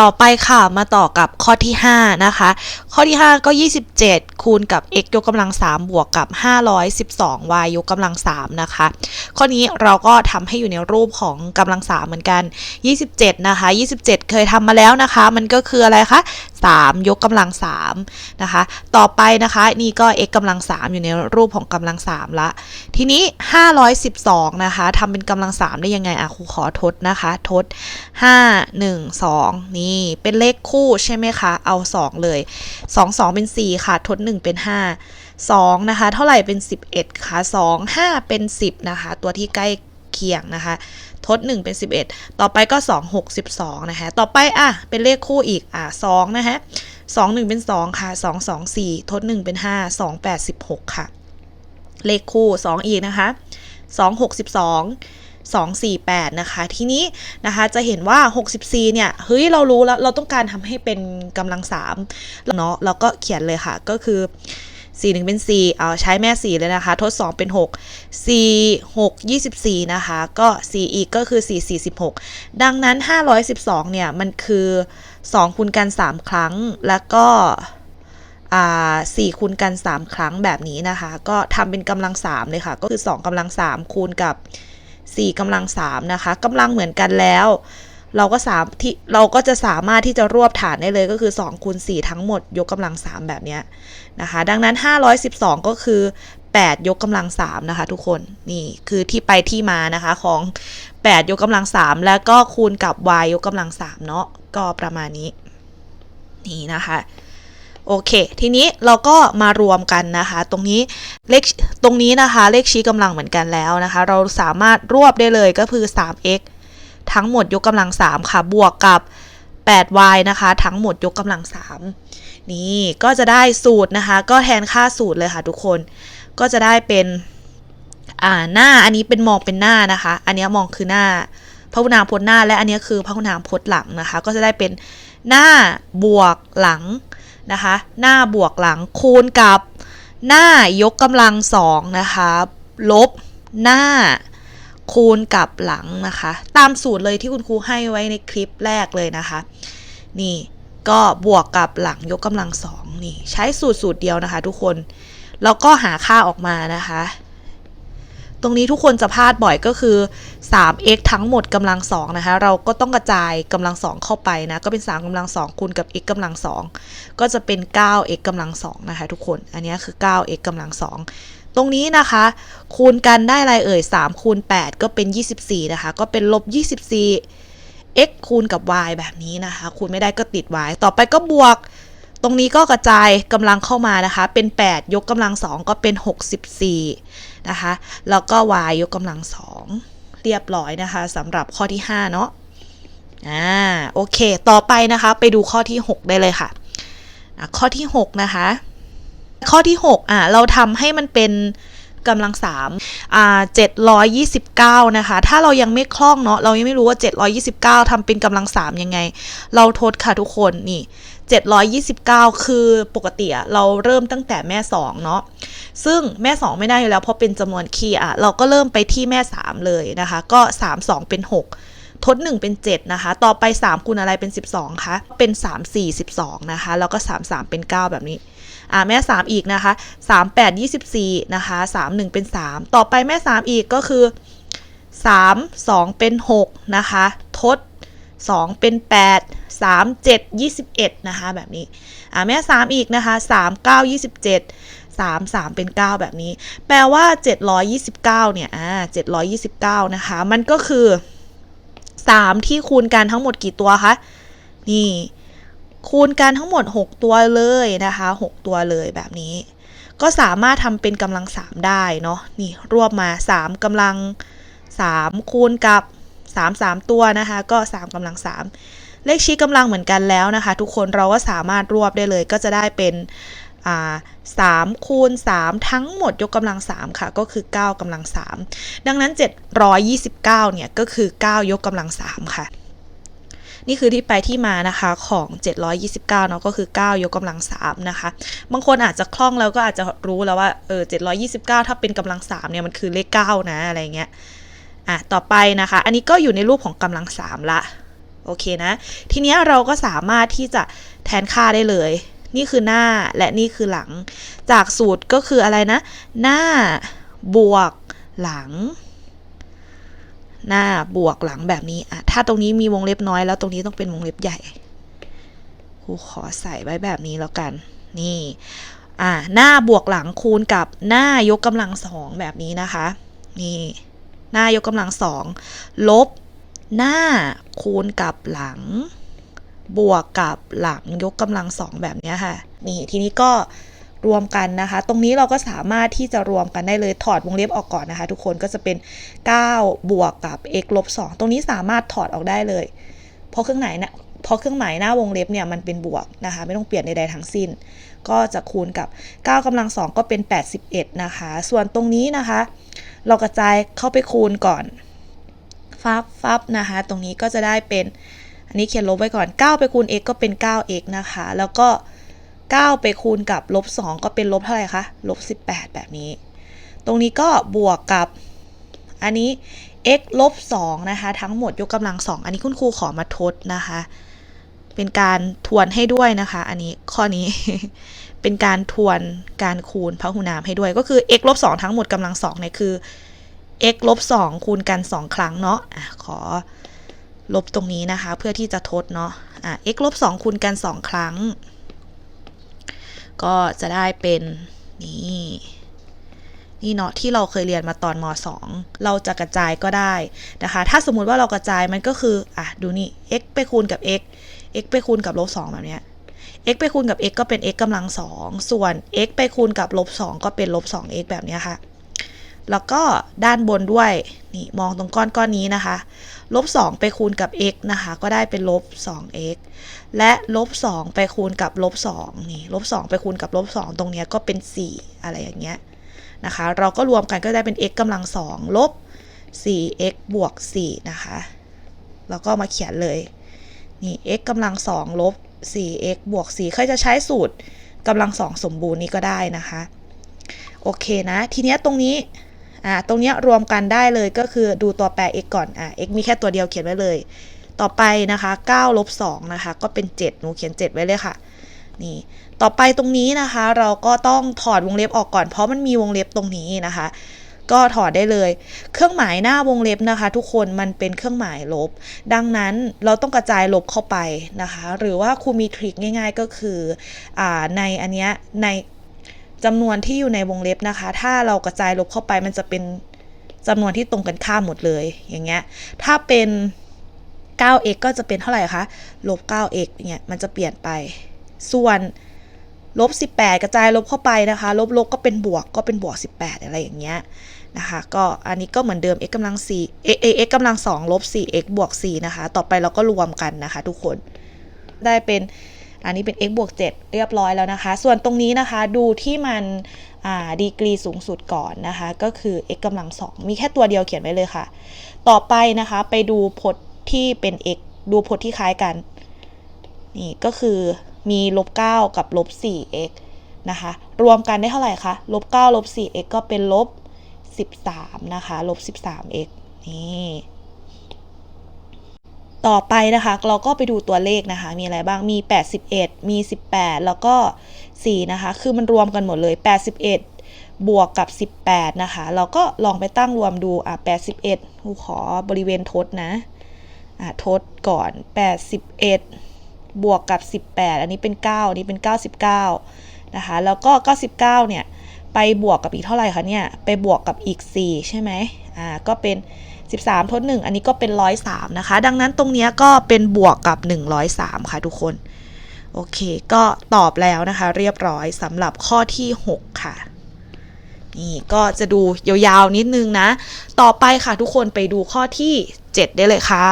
ต่อไปค่ะมาต่อกับข้อที่ 5 นะคะ ข้อที่ 5 ก็ 27 คูณกับ x ยกกำลัง 3 บวกกับ 512 y ยกกำลัง 3 นะคะ ข้อนี้เราก็ทำให้อยู่ในรูปของกำลัง 3 เหมือนกัน 27 นะคะ 27 เคยทำมาแล้วนะคะ มันก็คืออะไรคะ 3 ยกกำลัง 3 นะคะ ต่อไปนะคะนี่ก็ x กำลัง 3 อยู่ในรูปของกำลัง 3 ละ ทีนี้ 512 นะคะทำเป็นกำลัง 3 ได้ยังไงอะครูขอทดนะคะ ทด 5 1 2 นี่เป็นเลขคู่ใช่ไหมคะ เอา 2 เลย 2 2 เป็น 4 ค่ะ ทด 1 เป็น 5 2 นะคะ เท่าไหร่เป็น 11 ค่ะ 2 5 เป็น 10 นะคะ ตัวที่ใกล้เคียงนะคะ ทด 1 เป็น 11 ต่อไปก็ 2 6 12 นะคะ ต่อไปอะ เป็นเลขคู่อีกอะ2นะคะ2 1 เป็น 2 ค่ะ 2 2 4 ทด 1 เป็น 5 2 8 16 ค่ะ เลขคู่ 2 อีกนะคะ 2 62 248 นะคะ ทีนี้นะคะจะเห็นว่า 64 เนี่ย เฮ้ย เรารู้แล้ว เราต้องการทำให้เป็นกำลัง 3 เนาะเราก็เขียนเลยค่ะ ก็คือ 4 1 เป็น 4 เอาใช้แม่ 4 เลยนะคะ ทด 2 เป็น 6 4 6 24 นะคะ ก็ 4 อีกก็คือ 4 46 ดังนั้น 512 เนี่ย มันคือ 2 คูณกัน 3 ครั้ง แล้วก็อ่คูณกัน 3 ครั้งแบบนี้นะคะ ก็ทำเป็นกำลัง 3 เลยค่ะ ก็คือ 2กำลัง 3 คูณกับ 4กำลัง3นะคะกำลังเหมือนกันแล้ว เราก็สามที่เราก็จะสามารถที่จะรวบฐานได้เลยก็คือ2คูณ4ทั้งหมด ยกกำลัง 3 แบบนี้นะคะ ดังนั้น 512 ก็คือ 8 ยกกำลัง3นะคะทุกคนนี่คือที่ไปที่มานะคะของ 8 ยกกำลัง 3 แล้วก็คูณกับ y ยกกำลัง3เนาะก็ประมาณนี้นี่นะคะ โอเค ทีนี้เราก็มารวมกันนะคะ ตรงนี้เลขตรงนี้นะคะ เลขชี้กำลังเหมือนกันแล้วนะคะ เราสามารถรวบได้เลยก็คือ 3x ทั้งหมดยกกำลัง 3 ค่ะ บวกกับ 8y นะคะ ทั้งหมดยกกำลัง 3 นี่ก็จะได้สูตรนะคะ ก็แทนค่าสูตรเลยค่ะทุกคน ก็จะได้เป็นอ่าหน้าอันนี้เป็นมองเป็นหน้านะคะ อันนี้มองคือหน้าพหุนามพจน์หน้า และอันนี้คือพหุนามพจน์หลังนะคะ ก็จะได้เป็นหน้าบวกหลัง นะคะ หน้าบวกหลังคูณกับ หน้ายกกำลังสองนะคะ ลบหน้าคูณกับหลังนะคะ ตามสูตรเลยที่คุณครูให้ไว้ในคลิปแรกเลยนะคะ นี่ก็บวกกับหลังยกกำลังสองนี่ ใช้สูตรสูตรเดียวนะคะ ทุกคน แล้วก็หาค่าออกมานะคะ ตรงนี้ทุกคนจะพลาดบ่อยก็คือ 3x ทั้งหมดกำลังสองนะคะ เราก็ต้องกระจายกำลังสองเข้าไปนะ ก็เป็น 3กำลังสองคูณกับ x กำลังสองก็จะเป็น 9x กำลังสองนะคะทุกคน อันนี้คือ 9x กำลังสองตรงนี้นะคะ คูณกันได้อะไรเอ่ย 3 คูณ 8 ก็เป็น 24 นะคะ ก็เป็นลบ 24 x คูณกับ y แบบนี้นะคะ คูณไม่ได้ก็ติด y ต่อไปก็บวก ตรงนี้ก็กระจายกำลังเข้ามานะคะ เป็น 8 ยกกำลัง2ก็เป็น 64 นะคะ แล้วก็ y ยกกำลัง2เรียบร้อยนะคะสำหรับข้อที่ 5 เนาะอ่าโอเค ต่อไปนะคะ ไปดูข้อที่ 6 ได้เลยค่ะะข้อที่ 6 นะคะ ข้อที่ 6 อะเราทำให้มันเป็นกำลัง3อ่า729นะคะ ถ้าเรายังไม่คล่องเนาะ เรายังไม่รู้ว่า729ทำเป็นกำลัง3ยังไง เราทดค่ะทุกคน นี่ 729 คือปกติเราเริ่มตั้งแต่แม่ 2 เนาะซึ่งแม่ 2 ไม่ได้อยู่แล้วเพราะเป็นจำนวนคีย์อะเราก็เริ่มไปที่แม่ 3 เลยนะคะ ก็ 3 2 เป็น 6 ทด 1 เป็น 7 นะคะ ต่อไป 3 คูณอะไรเป็น 12 คะ เป็น 3 4 12 นะคะ แล้วก็ 3 3 เป็น 9 แบบนี้อ่าแม่ 3 อีกนะคะ 3 8 24 นะคะ 3 1 เป็น 3 ต่อไปแม่ 3 อีกก็คือ 3 2 เป็น 6 นะคะ ทด 2 เป็น 8 3 7 21 นะคะแบบนี้อ่าแม่ 3 อีกนะคะ 3 9 27 3 3 เป็น 9 แบบนี้ แปลว่า 729 เนี่ยอ่า729 นะคะ มันก็คือ 3 ที่คูณกันทั้งหมดกี่ตัวคะ นี่ คูณกันทั้งหมด 6 ตัวเลยนะคะ 6 ตัวเลยแบบนี้ ก็สามารถทำเป็นกำลัง 3 ได้เนาะนี่รวบมา 3กำลัง 3 คูณกับ 3 3 ตัวนะคะก็ 3กำลัง 3 เลขชี้กำลังเหมือนกันแล้วนะคะ ทุกคนเราก็สามารถรวบได้เลย ก็จะได้เป็นอ่า3คูณ 3 ทั้งหมดยกกำลัง 3 ค่ะ ก็คือ 9กำลัง 3 ดังนั้น 729 เนี่ย ก็คือ 9 ยกกำลัง 3 ค่ะ นี่คือที่ไปที่มานะคะของ 729 เนาะก็คือ 9 ยกกำลัง 3 นะคะ บางคนอาจจะคล่องแล้วก็อาจจะรู้แล้วว่าเออ729 ถ้าเป็นกำลัง 3 เนี่ย มันคือเลข 9 นะ อะไรเงี้ย อะต่อไปนะคะ อันนี้ก็อยู่ในรูปของกำลัง3ละโอเคนะ ทีเนี้ยเราก็สามารถที่จะแทนค่าได้เลย นี่คือหน้าและนี่คือหลัง จากสูตรก็คืออะไรนะ หน้าบวกหลัง หน้าบวกหลังแบบนี้อะถ้าตรงนี้มีวงเล็บน้อยแล้วตรงนี้ต้องเป็นวงเล็บใหญ่ครูขอใส่ไว้แบบนี้แล้วกัน นี่อ่าหน้าบวกหลังคูณกับหน้ายกกำลังสองแบบนี้นะคะ นี่ หน้ายกกำลังสองลบหน้าคูณกับหลัง บวกกับหลังยกกำลังสองแบบนี้ค่ะ นี่ทีนี้ก็รวมกันนะคะ ตรงนี้เราก็สามารถที่จะรวมกันได้เลยถอดวงเล็บออกก่อนนะคะ ทุกคนก็จะเป็น 9 บวกกับ x ลบ2ตรงนี้สามารถถอดออกได้เลย เพราะเครื่องไหมายนะเพราะเครื่องหมายหน้าวงเล็บเนี่ยมันเป็นบวกนะคะ ไม่ต้องเปลี่ยนใดๆทั้งสิ้น ก็จะคูณกับ 9กำลัง 2 ก็เป็น 81 นะคะ ส่วนตรงนี้นะคะ เรากระจายเข้าไปคูณก่อนฟับฟับนะคะ ตรงนี้ก็จะได้เป็น อันนี้เขียนลบไว้ก่อน 9 ไปคูณ x ก็เป็น 9x นะคะ แล้วก็ 9 ไปคูณกับลบ 2 ก็เป็นลบเท่าไหร่คะ ลบ 18 แบบนี้ ตรงนี้ก็บวกกับ อันนี้ x ลบ2นะคะ ทั้งหมดยกกำลัง 2 อันนี้คุณครูขอมาทดนะคะ เป็นการทวนให้ด้วยนะคะ อันนี้ข้อนี้ เป็นการทวนการคูณพหุนามให้ด้วย ก็คือ x ลบ2ทั้งหมดกำลัง2เนี่ยคือ x ลบ2คูณกัน 2 ครั้งเนาะอะขอลบตรงนี้นะคะ เพื่อที่จะทดเนาะอะ x ลบ2คูณกัน 2 ครั้ง ก็จะได้เป็นนี่นี่เนาะที่เราเคยเรียนมาตอนม 2 เราจะกระจายก็ได้นะคะ ถ้าสมมุติว่าเรากระจายมันก็คือ อะ ดูนี่ x ไปคูณกับ x x ไปคูณกับลบ2แบบเนี้ย x ไปคูณกับ x ก็เป็น x กำลัง2ส่วน x ไปคูณกับลบ2ก็เป็นลบ 2x แบบเนี้ยค่ะ แล้วก็ด้านบนด้วยนี่มองตรงก้อนก้อนนี้นะคะลบ2ไปคูณกับ x นะคะ ก็ได้เป็นลบ 2x และลบ2ไปคูณกับลบ2นี่ลบ2ไปคูณกับลบ2ตรงเนี้ยก็เป็น4อะไรอย่างเงี้ยนะคะ เราก็รวมกันก็ได้เป็น x กำลัง2ลบ 4x บวก4นะคะ แล้วก็มาเขียนเลย นี่ x กำลัง2ลบ 4x บวก 4 ใครจะใช้สูตรกำลัง2สมบูรณ์นี้ก็ได้นะคะ โอเคนะ ทีเนี้ยตรงนี้ อ่า ตรงเนี้ยรวมกันได้เลยก็คือดูตัวแปร x ก่อน อ่า x มีแค่ตัวเดียวเขียนไว้เลย ต่อไปนะคะ9ลบ2นะคะ ก็เป็น 7 หนูเขียน 7 ไว้เลยค่ะ นี่ ต่อไปตรงนี้นะคะ เราก็ต้องถอดวงเล็บออกก่อน เพราะมันมีวงเล็บตรงนี้นะคะ ก็ถอดได้เลย เครื่องหมายหน้าวงเล็บนะคะ ทุกคนมันเป็นเครื่องหมายลบ ดังนั้นเราต้องกระจายลบเข้าไปนะคะ หรือว่าครูมีทริคง่าย ๆก็คืออในอันเนี้ยในจำนวนที่อยู่ในวงเล็บนะคะ ถ้าเรากระจายลบเข้าไปมันจะเป็นจำนวนที่ตรงกันข้ามหมดเลยอย่างเงี้ยถ้าเป็น 9x ก็จะเป็นเท่าไหร่คะลบ 9x เนี่ยมันจะเปลี่ยนไป ส่วน ลบ18 กระจายลบเข้าไปนะคะ ลบลบก็เป็นบวกก็เป็นบวก 18 อะไรอย่างเงี้ยนะคะก็อันนี้ก็เหมือนเดิม x กำลัง4 x x กำลัง2ลบ 4x บวก4นะคะ ต่อไปเราก็รวมกันนะคะ ทุกคนได้เป็นอันนี้เป็น x บวก7เรียบร้อยแล้วนะคะ ส่วนตรงนี้นะคะดูที่มันดีกรีสูงสุดก่อนนะคะ ก็คือ x กำลัง2มีแค่ตัวเดียวเขียนไว้เลยค่ะ ต่อไปนะคะไปดูพจน์ที่เป็น x ดูพจน์ที่คล้ายกัน นี่ก็คือ มีลบ9กับลบ 4x นะคะ รวมกันได้เท่าไหร่คะลบ9ลบ 4x ก็เป็นลบ 13 นะคะลบ 13x นี่ต่อไปนะคะ เราก็ไปดูตัวเลขนะคะ มีอะไรบ้างมี 81 มี 18 แล้วก็ 4 นะคะ คือมันรวมกันหมดเลย 81 บวกกับ 18 นะคะ เราก็ลองไปตั้งรวมดูอะ81กูขอบริเวณทดนะอะทดก่อน 81 บวกกับ 18 อันนี้เป็น 9 อันนี้เป็น 99 นะคะ แล้วก็ 99 เนี่ย ไปบวกกับอีกเท่าไหร่คะเนี่ย ไปบวกกับอีก 4 ใช่ไหมอ่า ก็เป็น 13ทด1อันนี้ก็เป็น 103 นะคะ ดังนั้นตรงนี้ก็เป็นบวกกับ 103 ค่ะทุกคน โอเค ก็ตอบแล้วนะคะ เรียบร้อยสำหรับข้อที่ 6 ค่ะนี่ก็จะดูยาวๆนิดนึงนะ ต่อไปค่ะทุกคนไปดูข้อที่ 7 ได้เลยค่ะ